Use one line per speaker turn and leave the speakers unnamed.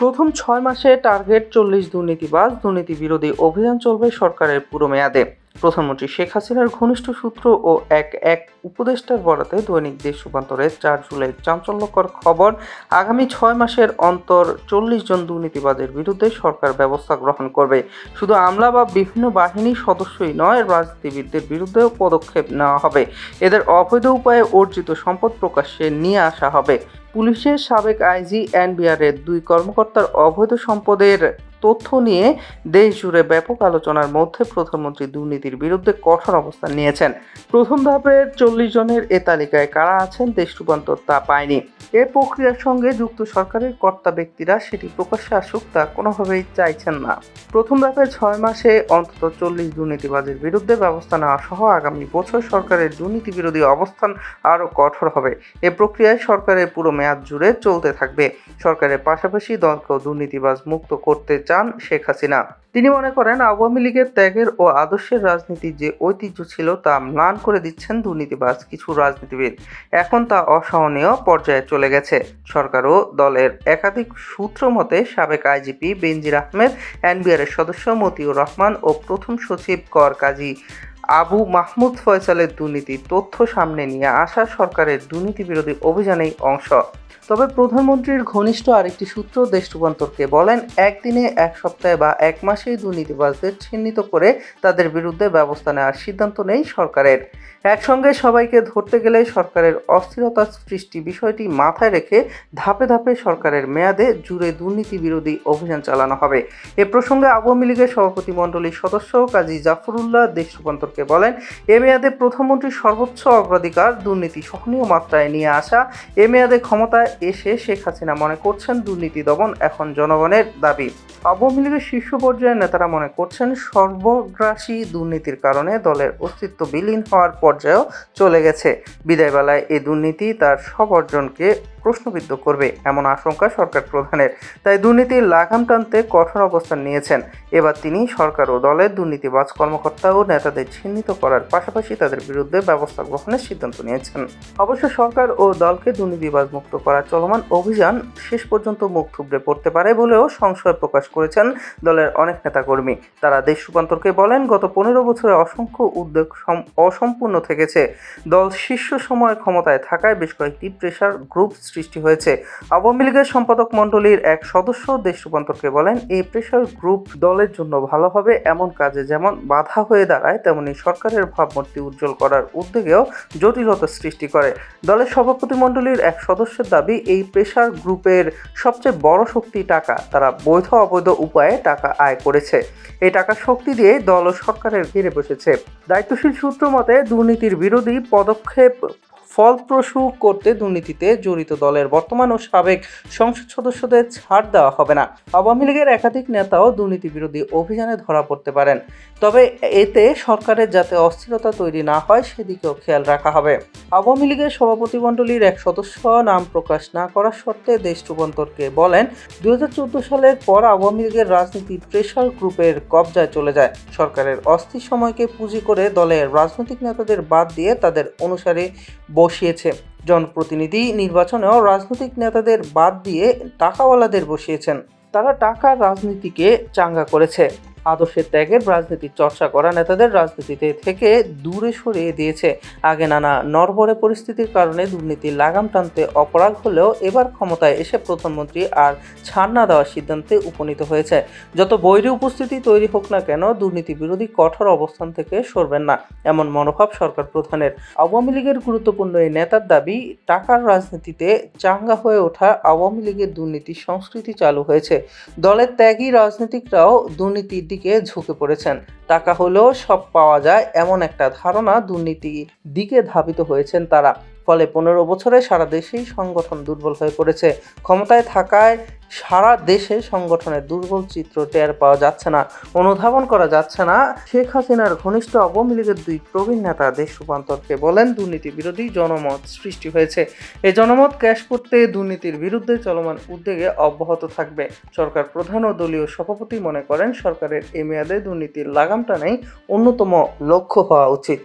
প্রথম ছয় মাসে টার্গেট চল্লিশ দুর্নীতিবাজ দুর্নীতি বিরোধী অভিযান চলবে সরকারের পুরো মেয়াদে। প্রধানমন্ত্রী শেখ হাসিনার ঘনিষ্ঠ সূত্র ও এক এক উপদেষ্টার বরাতে দৈনিক দেশ রূপান্তরে চার জুলাই চাঞ্চল্যকর খবর, আগামী ছয় মাসের অন্তর চল্লিশ জন দুর্নীতিবাজের বিরুদ্ধে সরকার ব্যবস্থা গ্রহণ করবে। শুধু আমলা বা বিভিন্ন বাহিনীর সদস্যই নয়, রাজনীতিবিদদের বিরুদ্ধেও পদক্ষেপ নেওয়া হবে। এদের অবৈধ উপায়ে অর্জিত সম্পদ প্রকাশ্যে নিয়ে আসা হবে। পুলিশের সাবেক আইজি এনবিআরের দুই কর্মকর্তার অবৈধ সম্পদের তথ্য নিয়ে দেশ জুড়ে ব্যাপক আলোচনার মধ্যে প্রধানমন্ত্রী দুর্নীতির বিরুদ্ধে কঠোর অবস্থান নিয়েছেন। প্রথম ধাপের চল্লিশ জনের এ তালিকায় কারা আছেন দেশ রূপান্তর তা পায়নি। এ প্রক্রিয়ার সঙ্গে যুক্ত সরকারের কর্তা ব্যক্তিরা সেটি প্রকাশ্যে আসুক তা কোনোভাবেই চাইছেন না। প্রথম ধাপে ছয় মাসে অন্তত চল্লিশ দুর্নীতিবাজের বিরুদ্ধে ব্যবস্থা নেওয়া সহ আগামী বছর সরকারের দুর্নীতি বিরোধী অবস্থান আরও কঠোর হবে। এ প্রক্রিয়ায় সরকারের পুরো মেয়াদ জুড়ে চলতে থাকবে। সরকারের পাশাপাশি দলকেও দুর্নীতিবাজ মুক্ত করতে চান শেখ হাসিনা। তিনি মনে করেন, আওয়ামী লীগের ত্যাগের ও আদর্শের রাজনীতির যে ঐতিহ্য ছিল, তা ম্লান করে দিচ্ছেন দুর্নীতিবাজ কিছু রাজনীতিবিদ। এখন তা অসহনীয় পর্যায়ে চলে গেছে। সরকারও দলের একাধিক সূত্র মতে, সাবেক আইজিপি বেনজির আহমেদ, এনবিআরের সদস্য মতিউর রহমান ও প্রথম সচিব কর কাজী আবু মাহমুদ ফয়সালের দুর্নীতি তথ্য সামনে নিয়ে আসা সরকারের দুর্নীতি বিরোধী অভিযানেই অংশ। তবে প্রধানমন্ত্রীর ঘনিষ্ঠ আরেকটি সূত্র দেশ রূপান্তরকে বলেন, একদিনে এক সপ্তাহে বা এক মাসেই দুর্নীতিবাজদের চিহ্নিত করে তাদের বিরুদ্ধে ব্যবস্থা নেওয়ার সিদ্ধান্ত নেই সরকারের। একসঙ্গে সবাইকে ধরতে গেলে সরকারের অস্থিরতা সৃষ্টি বিষয়টি মাথায় রেখে ধাপে ধাপে সরকারের মেয়াদে জুড়ে দুর্নীতি বিরোধী অভিযান চালানো হবে। এ প্রসঙ্গে আওয়ামী লীগের সভাপতি মণ্ডলীর সদস্য কাজী জাফরুল্লাহ দেশ বলেন, এ মেয়াদে প্রধানমন্ত্রীর সর্বোচ্চ অগ্রাধিকার দুর্নীতি সহনীয় মাত্রায় নিয়ে আসা, এ মেয়াদে ক্ষমতায় এসে শেখ হাসিনা মনে করছেন দুর্নীতি দমন এখন জনগণের দাবি। আওয়ামী লীগের শীর্ষ পর্যায়ের নেতারা মনে করছেন সর্বগ্রাসী দুর্নীতির কারণে দলের অস্তিত্ব বিলীন হওয়ার পর্যায়েও চলে গেছে। বিদায়বেলায় এই দুর্নীতি তার সব অর্জনকে প্রশ্নবিদ্ধ করবে এমন আশঙ্কা সরকার প্রধানের। তাই দুর্নীতির লাগাম টানতে কঠোর অবস্থান নিয়েছেন। এবার তিনি সরকার ও দলের দুর্নীতিবাজ কর্মকর্তা ও নেতাদের চিহ্নিত করার পাশাপাশি তাদের বিরুদ্ধে ব্যবস্থা গ্রহণের সিদ্ধান্ত নিয়েছেন। অবশ্য সরকার ও দলকে দুর্নীতিবাজ মুক্ত করার চলমান অভিযান শেষ পর্যন্ত মুখ থুবড়ে পড়তে পারে বলেও সংশয় প্রকাশ করেছেন দলের অনেক নেতাকর্মী। তারা দেশ রূপান্তরকে বলেন, গত পনেরো বছরে অসংখ্য উদ্যোগ সম- অসম্পূর্ণ থেকেছে। দল শীর্ষ সময় ক্ষমতায় থাকায় বেশ কয়েকটি প্রেশার গ্রুপ সৃষ্টি হয়েছে। আওয়ামী লীগের সম্পাদক মণ্ডলীর এক সদস্য দেশ রূপান্তরকে বলেন, এই প্রেশার গ্রুপ দলের জন্য ভালো হবে, এমন কাজে যেমন বাধা হয়ে দাঁড়ায়, তেমনি সরকারের ভাবমূর্তি উজ্জ্বল করার উদ্যোগেও জটিলতা সৃষ্টি করে। দলের সভাপতি মণ্ডলীর এক সদস্যের দাবি, এই প্রেশার গ্রুপের সবচেয়ে বড় শক্তি টাকা। তারা বৈধ অবৈধ উপায়ে টাকা আয় করেছে। এই টাকা শক্তি দিয়ে দল ও সরকারের ঘিরে বসেছে। দায়িত্বশীল সূত্র মতে, দুর্নীতির বিরোধী পদক্ষেপ ফলপ্রসূ করতে দুর্নীতিতে জড়িত দলের বর্তমান ও সাবেক সংসদ সদস্যদের ছাড় দেওয়া হবে না। আওয়ামী লীগের একাধিক নেতাও দুর্নীতি বিরোধী অভিযানে ধরা পড়তে পারেন। তবে এতে সরকারের যাতে অস্থিরতা তৈরি না হয়, সেদিকেও খেয়াল রাখা হবে। আওয়ামী লীগের সভাপতিমণ্ডলীর এক সদস্য নাম প্রকাশ না করার শর্তে দেশ রূপান্তরকে বলেন, দুই হাজার চোদ্দ সালের পর আওয়ামী লীগের রাজনীতি প্রেশার গ্রুপের কবজায় চলে যায়। সরকারের অস্থির সময়কে পুঁজি করে দলের রাজনৈতিক নেতাদের বাদ দিয়ে তাদের অনুসারে বসিয়েছে। জনপ্রতিনিধি নির্বাচনেও রাজনৈতিক নেতাদের বাদ দিয়ে টাকাওয়ালাদের বসিয়েছেন। তারা টাকার রাজনীতিকে চাঙ্গা করেছে। আদর্শের ত্যাগের রাজনীতির চর্চা করা নেতাদের রাজনীতিতে থেকে দূরে সরিয়ে দিয়েছে। আগে নানা নরবরে পরিস্থিতির কারণে দুর্নীতির লাগাম টানতে অপরাগ হলেও এবার ক্ষমতায় এসে প্রধানমন্ত্রী আর ছাড় না দেওয়ার সিদ্ধান্তে উপনীত হয়েছে। যত বৈরী উপস্থিতি তৈরি হোক না কেন, দুর্নীতি বিরোধী কঠোর অবস্থান থেকে সরবেন না, এমন মনোভাব সরকার প্রধানের। আওয়ামী লীগের গুরুত্বপূর্ণ এই নেতার দাবি, টাকার রাজনীতিতে চাঙ্গা হয়ে ওঠা আওয়ামী লীগের দুর্নীতি সংস্কৃতি চালু হয়েছে। দলের ত্যাগী রাজনীতিকরাও দুর্নীতির দিকে ঝুঁকে পড়েছেন। টাকা হলেও সব পাওয়া যায় এমন একটা ধারণা দুর্নীতির দিকে ধাবিত হয়েছেন তারা। ফলে পনেরো বছরে সারা দেশেই সংগঠন দুর্বল হয়ে পড়েছে। ক্ষমতায় থাকায় সারা দেশে সংগঠনের দুর্বল চিত্র টের পাওয়া যাচ্ছে না, অনুধাবন করা যাচ্ছে না। শেখ হাসিনার ঘনিষ্ঠ আওয়ামী লীগের দুই প্রবীণ নেতা দেশ রূপান্তরকে বলেন, দুর্নীতি বিরোধী জনমত সৃষ্টি হয়েছে। এই জনমত ক্যাশ করতে দুর্নীতির বিরুদ্ধে চলমান উদ্যোগে অব্যাহত থাকবে। সরকার প্রধান ও দলীয় সভাপতি মনে করেন, সরকারের এ মেয়াদে দুর্নীতির লাগামটা নেই, অন্যতম লক্ষ্য হওয়া উচিত।